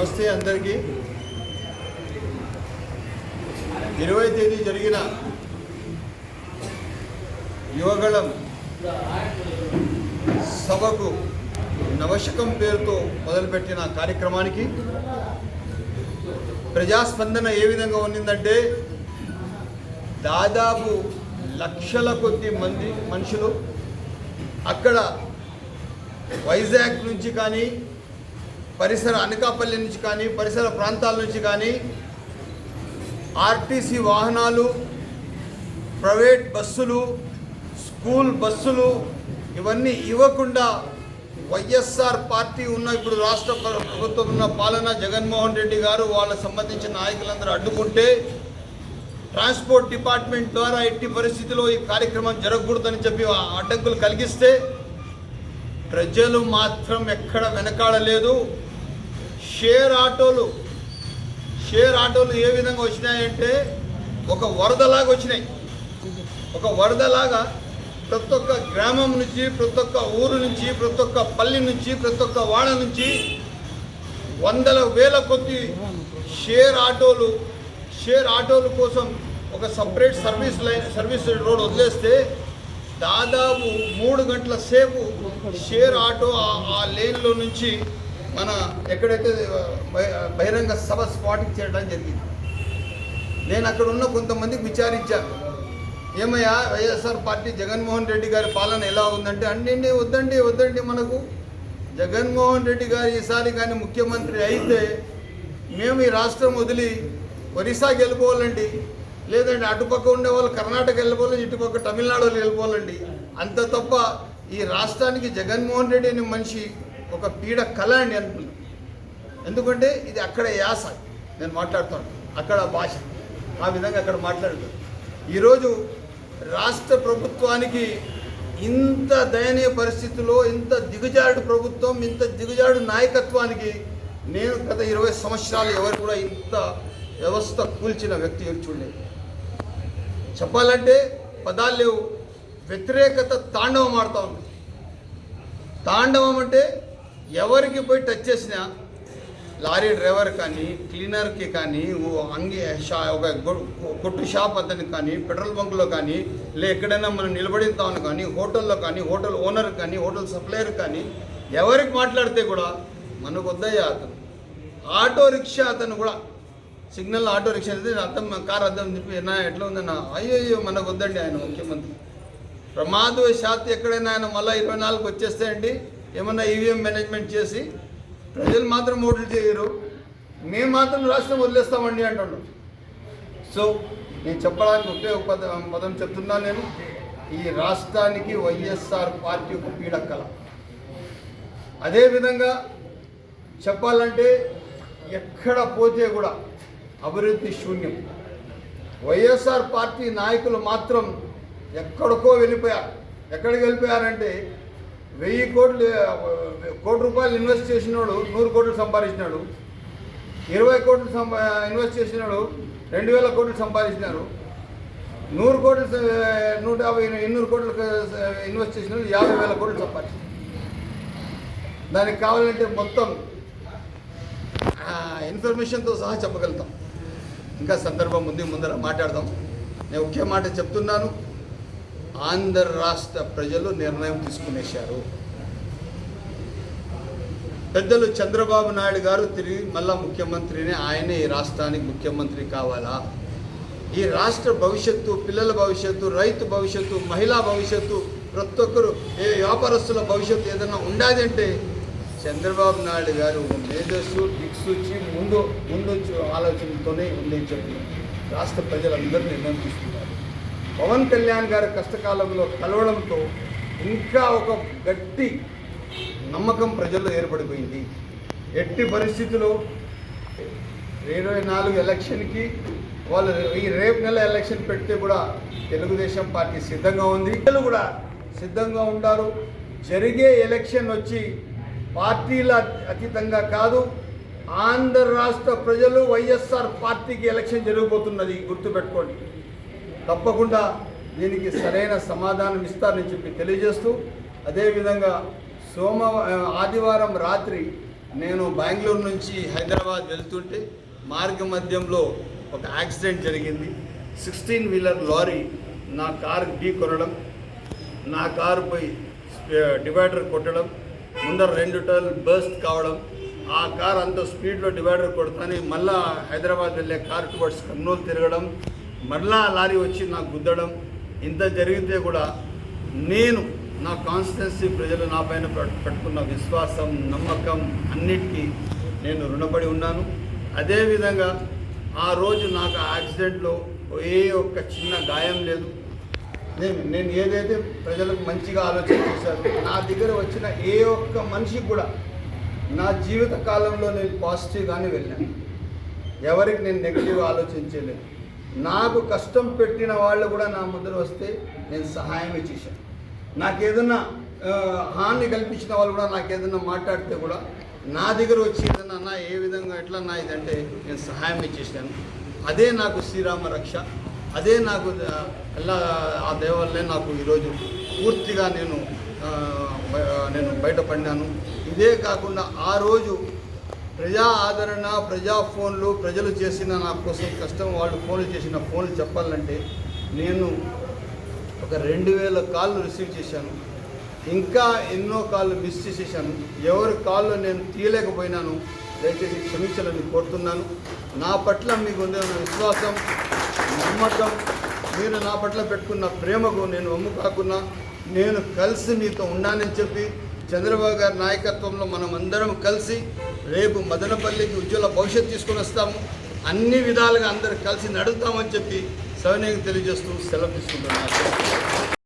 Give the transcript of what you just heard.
నమస్తే అందరికీ. ఇరవై తేదీ జరిగిన యువగళం సభకు నవశకం పేరుతో మొదలుపెట్టిన కార్యక్రమానికి ప్రజాస్పందన ఏ విధంగా ఉన్నిందంటే దాదాపు లక్షల కొద్ది మంది మనుషులు అక్కడ వైజాగ్ నుంచి కానీ పరిసర అనకాపల్లి నుంచి కానీ పరిసర ప్రాంతాల నుంచి కానీ ఆర్టీసీ వాహనాలు ప్రైవేట్ బస్సులు స్కూల్ బస్సులు ఇవన్నీ ఇవ్వకుండా వైఎస్ఆర్ పార్టీ ఉన్న ఇప్పుడు రాష్ట్ర ప్రభుత్వం ఉన్న పాలన జగన్మోహన్ రెడ్డి గారు వాళ్ళకు సంబంధించిన నాయకులందరూ అడ్డుకుంటే ట్రాన్స్పోర్ట్ డిపార్ట్మెంట్ ద్వారా ఎట్టి పరిస్థితిలో ఈ కార్యక్రమం జరగకూడదని చెప్పి ఆ అడ్డంకులు కలిగిస్తే ప్రజలు మాత్రం ఎక్కడ వెనకాడలేదు. షేర్ ఆటోలు షేర్ ఆటోలు ఏ విధంగా వచ్చినాయంటే ఒక వరదలాగా వచ్చినాయి. ఒక వరదలాగా ప్రతి ఒక్క గ్రామం నుంచి ప్రతి ఒక్క ఊరు నుంచి ప్రతి ఒక్క పల్లి నుంచి ప్రతి ఒక్క వాడ నుంచి వందల వేల కొద్ది షేర్ ఆటోలు షేర్ ఆటోల కోసం ఒక separate service line service road వదిలేస్తే దాదాపు మూడు గంటల సేపు షేర్ ఆటో ఆ- లేన్లో నుంచి మన ఎక్కడైతే బహిరంగ సభ స్పాట్కి చేరడం జరిగింది. నేను అక్కడ ఉన్న కొంతమందికి విచారించాను. ఏమయ్యా వైఎస్ఆర్ పార్టీ జగన్మోహన్ రెడ్డి గారి పాలన ఎలా ఉందంటే అండి వద్దండి వద్దండి మనకు. జగన్మోహన్ రెడ్డి గారు ఈసారి కానీ ముఖ్యమంత్రి అయితే మేము ఈ రాష్ట్రం వదిలి ఒరిస్సాకి వెళ్ళిపోవాలండి లేదంటే అటుపక్క ఉండే వాళ్ళు కర్ణాటక వెళ్ళిపోవాలి ఇటుపక్క తమిళనాడు వాళ్ళు వెళ్ళిపోవాలండి అంత తప్ప ఈ రాష్ట్రానికి జగన్మోహన్ రెడ్డి అనే మనిషి ఒక పీడ కళ అండి అనుకున్నాను ఎందుకంటే ఇది అక్కడ యాస. నేను మాట్లాడుతాను. అక్కడ భాష. ఆ విధంగా అక్కడ మాట్లాడుతాను. ఈరోజు రాష్ట్ర ప్రభుత్వానికి ఇంత దయనీయ పరిస్థితిలో ఇంత దిగజాడు ప్రభుత్వం ఇంత దిగజాడు నాయకత్వానికి నేను గత ఇరవై సంవత్సరాలు ఎవరు కూడా ఇంత వ్యవస్థ కూల్చిన వ్యక్తి ఎవరు చూడలేదు. చెప్పాలంటే పదాలు లేవు. వ్యతిరేకత తాండవం ఆడుతూ ఉంది. తాండవం అంటే ఎవరికి పోయి టచ్ చేసినా లారీ డ్రైవర్ కానీ క్లీనర్కి కానీ ఓ అంగి షా ఒక కొట్టు షాప్ అతనికి కానీ పెట్రోల్ బంక్లో కానీ లే ఎక్కడైనా మనం నిలబడితామని కానీ హోటల్లో కానీ హోటల్ ఓనర్ కానీ హోటల్ సప్లయర్ కానీ ఎవరికి మాట్లాడితే కూడా మనకు వద్దయ్యా అతను. ఆటో రిక్షా అతను కూడా సిగ్నల్ ఆటో రిక్షా అయితే అర్థం కార్ అర్థం చెప్పి నా ఎట్లా ఉందన్న అయ్యో అయ్యో మనకు వద్దండి ఆయన ముఖ్యమంత్రి. ప్రమాదవశాత్తు ఎక్కడైనా ఆయన మళ్ళీ ఇరవై నాలుగు వచ్చేస్తే అండి ఏమన్నా ఈవీఎం మేనేజ్మెంట్ చేసి ప్రజలు మాత్రం ఓట్లు చేయరు. మేము మాత్రం రాష్ట్రం వదిలేస్తామండి అంటున్నాం సో నేను చెప్పడానికి ఒకే ఒక పద పదం చెప్తున్నాను నేను. ఈ రాష్ట్రానికి వైఎస్ఆర్ పార్టీ ఒక పీడక్కల. అదేవిధంగా చెప్పాలంటే ఎక్కడ పోతే కూడా అభివృద్ధి శూన్యం. వైఎస్ఆర్ పార్టీ నాయకులు మాత్రం ఎక్కడికో వెళ్ళిపోయారు ఎక్కడికి వెళ్ళిపోయారంటే వెయ్యి కోట్లు కోటి రూపాయలు ఇన్వెస్ట్ చేసినాడు నూరు కోట్లు సంపాదించినాడు. ఇరవై కోట్లు సంపా ఇన్వెస్ట్ చేసినాడు రెండు వేల కోట్లు సంపాదించినారు. నూరు కోట్లు నూట యాభై ఎన్నూరు కోట్లు ఇన్వెస్ట్ చేసినాడు యాభై వేల కోట్లు సంపాదించినారు దానికి కావాలంటే మొత్తం ఇన్ఫర్మేషన్తో సహా చెప్పగలుగుతాం. ఇంకా సందర్భం ఉంది ముందర మాట్లాడదాం. నేను ఒకే మాట చెప్తున్నాను. ఆంధ్ర రాష్ట్ర ప్రజలు నిర్ణయం తీసుకునేశారు. పెద్దలు చంద్రబాబు నాయుడు గారు తిరిగి మళ్ళా ముఖ్యమంత్రిని ఆయనే ఈ రాష్ట్రానికి ముఖ్యమంత్రి కావాలా? ఈ రాష్ట్ర భవిష్యత్తు పిల్లల భవిష్యత్తు రైతు భవిష్యత్తు మహిళా భవిష్యత్తు ప్రతి ఒక్కరు ఏ వ్యాపారస్తుల భవిష్యత్తు ఏదైనా ఉండాలి అంటే చంద్రబాబు నాయుడు గారు మేధస్సు దిక్సూచి ముందు ముందు ఆలోచనతోనే ఉంది చెప్పి రాష్ట్ర ప్రజలందరూ నిర్ణయం తీసుకున్నారు పవన్ కళ్యాణ్ గారి కష్టకాలంలో కలవడంతో ఇంకా ఒక గట్టి నమ్మకం ప్రజల్లో ఏర్పడిపోయింది. ఎట్టి పరిస్థితుల్లో ఇరవై నాలుగు ఎలక్షన్కి వాళ్ళు ఈ రేపు నెల ఎలక్షన్ పెడితే కూడా తెలుగుదేశం పార్టీ సిద్ధంగా ఉంది. ప్రజలు కూడా సిద్ధంగా ఉంటారు జరిగే ఎలక్షన్ వచ్చి పార్టీల అతీతంగా కాదు ఆంధ్ర రాష్ట్ర ప్రజలు వైఎస్ఆర్ పార్టీకి ఎలక్షన్ జరగబోతున్నది గుర్తుపెట్టుకోండి. తప్పకుండా దీనికి సరైన సమాధానం ఇస్తారని చెప్పి తెలియజేస్తూ అదేవిధంగా సోమ ఆదివారం రాత్రి నేను బెంగళూరు నుంచి హైదరాబాద్ వెళ్తుంటే మార్గ మధ్యంలో ఒక యాక్సిడెంట్ జరిగింది. సిక్స్టీన్ వీలర్ లారీ నా కారు ఢీ కొనడం నా కారు పోయి డివైడర్ కొట్టడం ముందర రెండు టర్న్ బర్స్ట్ కావడం ఆ కార్ అంత స్పీడ్లో డివైడర్ కొడతానే మళ్ళా హైదరాబాద్ వెళ్ళే కార్ టువర్డ్స్ కర్నూలు తిరగడం మరలా లారీ వచ్చి నాకు గుద్దడం ఇంత జరిగితే కూడా నేను నా కాన్స్టిట్యున్సీ ప్రజలు నా పైన పెట్టుకున్న విశ్వాసం నమ్మకం అన్నిటికీ నేను రుణపడి ఉన్నాను. అదేవిధంగా ఆ రోజు నాకు యాక్సిడెంట్లో ఏ ఒక్క చిన్న గాయం లేదు. నేను నేను ఏదైతే ప్రజలకు మంచిగా ఆలోచన చేశాను నా దగ్గర వచ్చిన ఏ ఒక్క మనిషికి కూడా నా జీవిత కాలంలో నేను పాజిటివ్గానే వెళ్ళాను. ఎవరికి నేను నెగిటివ్ ఆలోచించలేదు. నాకు కష్టం పెట్టిన వాళ్ళు కూడా నా ముద్ర వస్తే నేను సహాయమే చేశాను. నాకు ఏదన్నా హాని కల్పించిన వాళ్ళు కూడా నాకు ఏదన్నా మాట్లాడితే కూడా నా దగ్గర వచ్చి ఏదన్నా నా ఏ విధంగా ఎట్లా నా ఇదంటే నేను సహాయం చేశాను. అదే నాకు శ్రీరామ రక్ష అదే నాకు అలా ఆ దేవల్లే నాకు ఈరోజు పూర్తిగా నేను నేను బయటపడినాను. ఇదే కాకుండా ఆ రోజు ప్రజా ఆదరణ ప్రజా ఫోన్లు ప్రజలు చేసిన నా కోసం కష్టం వాళ్ళు ఫోన్లు చేసిన ఫోన్లు చెప్పాలంటే నేను ఒక రెండు వేల కాళ్ళు రిసీవ్ చేశాను. ఇంకా ఎన్నో కాళ్ళు మిస్ చేసేసాను ఎవరి కాళ్ళు నేను తీయలేకపోయినాను. దయచేసి క్షమించాలని కోరుతున్నాను. నా పట్ల మీకు ఉన్న విశ్వాసం నమ్మకం మీరు నా పట్ల పెట్టుకున్న ప్రేమకు నేను అమ్ము కాకుండా నేను కలిసి మీతో ఉన్నానని చెప్పి చంద్రబాబు గారి నాయకత్వంలో మనం అందరం కలిసి రేపు మదనపల్లికి ఉజ్వల భవిష్యత్తు తీసుకొని వస్తాము. అన్ని విధాలుగా అందరు కలిసి నడుస్తామని చెప్పి సవినీకి తెలియజేస్తూ సెలవు తీసుకుంటున్నాను.